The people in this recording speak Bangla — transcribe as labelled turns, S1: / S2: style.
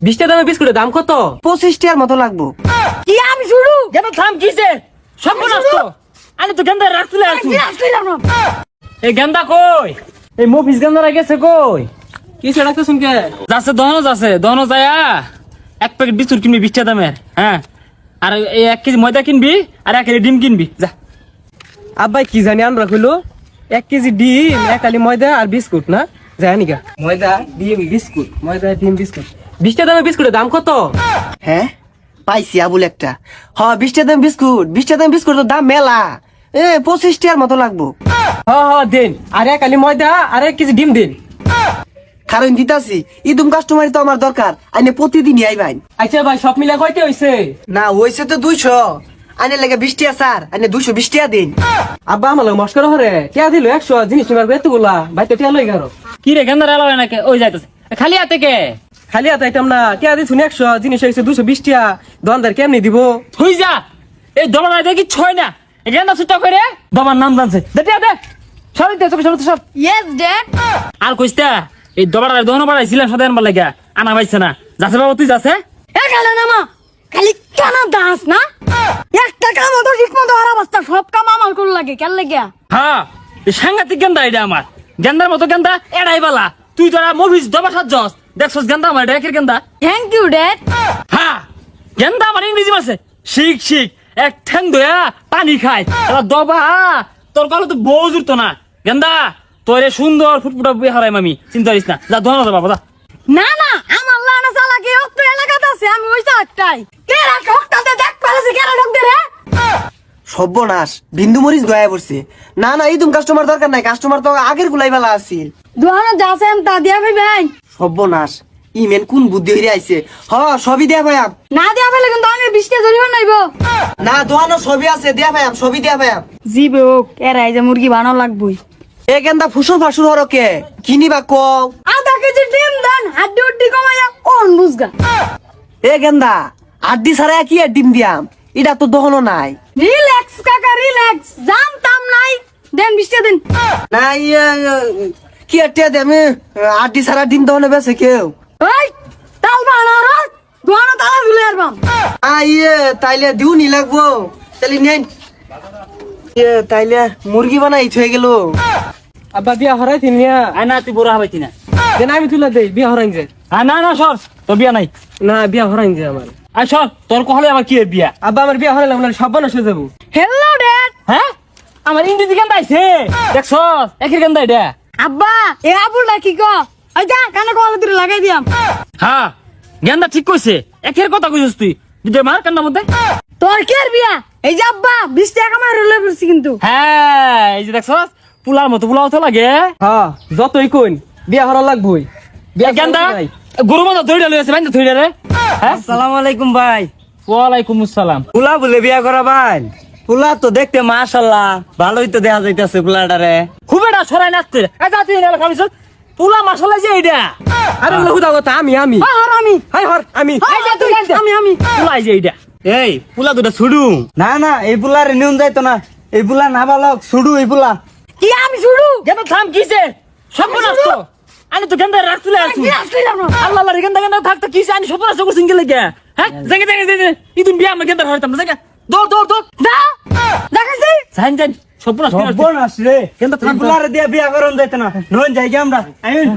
S1: বিশটা দামে বিস্কুটের দাম কত?
S2: পঁচিশ টাকার মতো লাগবো।
S3: কি আমি শুরু?
S1: গেন্দা থাম কিসে? সব নষ্ট আরে তো গেন্দা রাখ তুলে এই গেন্দা কই? এই মফিস গেন্দারা গেছে কই? কি সেটা তো শুনকে যাচ্ছে দহনো যাচ্ছে দহনো যায়া। এক প্যাকেট বিস্কুট কিনবি বিশটা দামের হ্যাঁ? আর এই এক কেজি ময়দা কিনবি আর এক কেজি ডিম কিনবি। যা।
S4: আব্বাই কি জানি আনরা কইলো? এক কেজি ডিম এক আলি ময়দা আর বিস্কুট না? জানি গা ময়দা ডিম বিস্কুট। ময়দা ডিম বিস্কুট। বিশটা দামে বিস্কুটের দাম কত?
S2: হ্যাঁ? পাইছি আবুল একটা। হ বিশ টাকা দাম বিস্কুট। বিশ টাকা দাম বিস্কুট দাম মেলা। এ পঁচিশ টাকার মতো লাগবো।
S4: হ হ দিন। আর এক আলি ময়দা আর এক কেজি ডিম দিন।
S2: কারণ দিতাছি ইদুম কাস্টমারই তো আমার দরকার। আইনে প্রতিদিনই আইবাইন।
S4: আচ্ছা ভাই সব মিলে কয়তে হইছে?
S2: না হয়েছে তো দুইশো। আইনে লাগে বিশ স্যার। আইনে দুইশো বিশ টাকা দিন।
S4: আব্বা আমার মস্কর হরে। টিয়া দিল একশো জিনিস নিবার এতগুলা। ভাই তো টিয়া লই গেল।
S1: কি রে এলো নাকি? ওই যাইতেছে। খালি হাতে কে?
S4: খালি হাতে আইতাম না। টিয়া দিছুন একশো? জিনিস হয়েছে দুশো বিশ টিয়া দোকানদার কেমনি দিব?
S1: তুই যা। এই দবা নাই দেখি ছয় না। এই গেন্দা ছুটা করে বাবার নাম জানছে। দে দে দে। সব দে সব সব সব
S3: ইয়েস ড্যাড
S1: আর কইস্তা এই দবার দহন বাড়াইছিলাম সাথে আনবার লাগা আনা পাইছে না। যাচ্ছে বাবা তুই যাচ্ছে?
S3: এ গেলে না মা খালি কেন দাস না? একটা কাম তো ঠিক মতো আর অবস্থা সব কাম আমার করে লাগে কেন লাগে
S1: হ্যাঁ এই সাংঘাতিক গেন্দা এটা আমার। গেন্দার মতো গেন্দা এড়াই বালা। তুই তোরা মভিস দবা সাত জস দেখছস গেন্দা আমার একের গেন্দা
S3: থ্যাংক ইউ ড্যাড
S1: হ্যাঁ গেন্দা আমার ইংরেজি মাসে শিখ শিখ। এক ঠ্যাং দয়া পানি খায়। দবা তোর কালো তো বউ জুড়তো না। গেন্দা তোরে সুন্দর ফুটফুটা বিয়ে হারাই মামি। চিন্তা করিস না। যা বাবা
S3: না না আমার লানা অত এলাকাতে আছে? আমি ওই চারটাই কেরা ঠকটাতে দেখ ঠক দে রে?
S2: সর্বনাশ। বিন্দু মরিচ গয়া পড়ছে না না এই ইদুম কাস্টমার দরকার নাই। কাস্টমার তো আগের গুলাই বেলা আছিল।
S3: দোহানো যাছেন তা দিয়া ভাইবেন
S2: সর্বনাশ। ইমেন কোন বুদ্ধি হইরে আইছে? হ সবই দেয়া ভাইয়াম।
S3: না দিয়া ফেলে কিন্তু আমি বিশটা জরিমানা নাইব।
S2: না দোয়ানো সবই আছে দেয়া ভাইয়াম সবই দেয়া ভাইয়াম।
S3: জিবে হোক এরাই যে মুরগি বানানো লাগবই।
S2: এ গেন্দা ফুসুর ফাসুর হরকে কিনিবা কও।
S3: আধা কেজি ডিম দেন হাড্ডি উড্ডি কমাইয়া কোন বুঝগা
S2: এ গেন্দা আড্ডি ছাড়া কি আর ডিম দিয়াম? এটা তো দহনো নাই।
S3: রিল্যাক্স কাকা রিল্যাক্স। জানতাম নাই। দেন বিশটা দিন।
S2: না ইয়ে, কি আর টিয়া দেম আড্ডি ছাড়া ডিম দহনে বেছে কেউ?
S3: ওই তাল বানার দোহানো তালা ঝুলে আরবাম
S2: আ ইয়ে তাইলে দিউ নি লাগবো। তাইলে নেন। ইয়ে তাইলে মুরগি বানাই থয়ে গেল।
S4: আব্বা বিয়া হরাই তিন নিয়া
S1: আয় না তুই বড় হবাইছি না
S4: দেন আমি তুলে দেই বিয়া হরাইন যে।
S1: আয় না না সর তোর বিয়া নাই।
S4: না বিয়া হরাইন যে আমার।
S1: আয় সর তোর কহলে আমার কি বিয়া?
S4: আব্বা আমার বিয়া হরাইলাম না সব বানাস হয়ে যাব।
S3: হ্যালো ড্যাড
S1: হ্যাঁ? আমার ইংরেজি গেন্দা আইছে। দেখছ একের গেন্দা এটা
S3: আব্বা এ আবুলটা কি ক? ওই যা কানে কল দিলে লাগাই দিয়াম।
S1: হ্যাঁ গেন্দা ঠিক কইছে। একের কথা কইছিস তুই। দুটো মার কান্নার মধ্যে?
S3: তোর কি আর বিয়া? এই যে আব্বা বিশ টাকা আমার রুলে পড়ছি কিন্তু।
S1: হ্যাঁ এই যে দেখছ পুলার মতো পুলাও তো লাগে।
S4: হ্যাঁ যতই কইন বিয়া হরা লাগবই। বিয়া
S1: গেন্দা গরু মতো ধইরা লইছে বাইন্দা ধইরা রে। হ্যাঁ?
S5: আসসালামু আলাইকুম ভাই।
S1: ওয়ালাইকুম আসসালাম।
S5: পুলা বলে বিয়া করা ভাই পুলা তো দেখতে মাশাল্লাহ ভালোই তো দেখা যাইতেছে পুলাটারে
S1: খুবেটা ছড়াই নাচতে। এই যা তুই এনে খাবিস পুলা মশলা যে এইটা
S4: আরে ওগুলো হুদা কথা আমি আমি।
S3: হ্যাঁ হর আমি।
S4: হাই হর আমি।
S3: এই যা তুই আমি আমি।
S1: পুলাই যে এইটা এই পুলা দুটা ছুডু।
S5: না না এই পুলারে নিউন যাইতো না। এই পুলা না বালক ছুডু এই পুলা
S3: কি আমি শুরু
S1: গেন্দা থাম কিসে? সব নষ্ট আমি তো গেন্দা রাখ তুলে আসু আল্লাহ আল্লাহ গেন্দা গেন্দা থাকতো কিসে? আমি সব নষ্ট করছিস গেলে কে হ্যাঁ? জাগে জাগে জাগে ইদুন বিয়া আমার গেন্দা হইতাম জায়গা দৌড় দৌড় দৌড়। জান জান সব নষ্ট
S5: আসলে
S1: কিন্তু
S5: দিয়ে বিয়া করন যাইতো না। নন যাই আমরা। আইন।